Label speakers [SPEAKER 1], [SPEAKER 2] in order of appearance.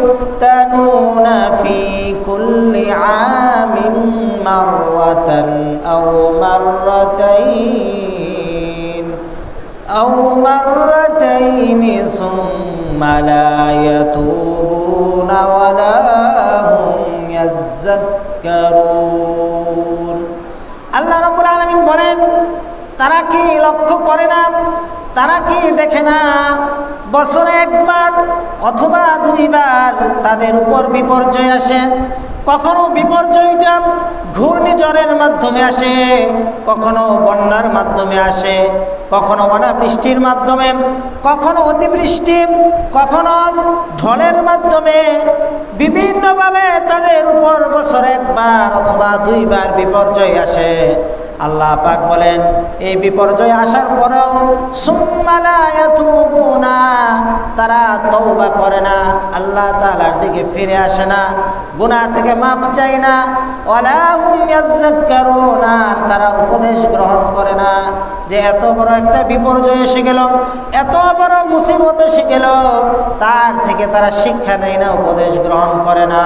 [SPEAKER 1] يفتنون في كل عام مرة أو مرتين أو مرتين ثم لا يتوبون ولا هم يذكرون আল্লাহ রব্বুল আলমিন বলেন তারা কি লক্ষ্য করে না তারা কি দেখে না? বছরে একবার অথবা দুইবার তাদের উপর বিপর্যয় আসে। কখনো বিপর্যয়টা ঘূর্ণিঝড়ের মাধ্যমে আসে, কখনো বন্যার মাধ্যমে আসে, কখনো অনাবৃষ্টির মাধ্যমে, কখনো অতিবৃষ্টি, কখনো ঢলের মাধ্যমে। বিভিন্নভাবে তাদের উপর বছরে একবার অথবা দুইবার বিপর্যয় আসে। আল্লাহ পাক বলেন, এই বিপর্যয় আসার পরেও সুম্মালায়াতুবুনা তারা তওবা করে না, আল্লাহ তাআলার দিকে ফিরে আসে না, গুনাহ থেকে মাফ চায় না আর তারা উপদেশ গ্রহণ করে না, যে এত বড় একটা বিপর্যয় এসে গেল, এত বড় মুসিবত এসে গেল, তার থেকে তারা শিক্ষা নেয় না, উপদেশ গ্রহণ করে না।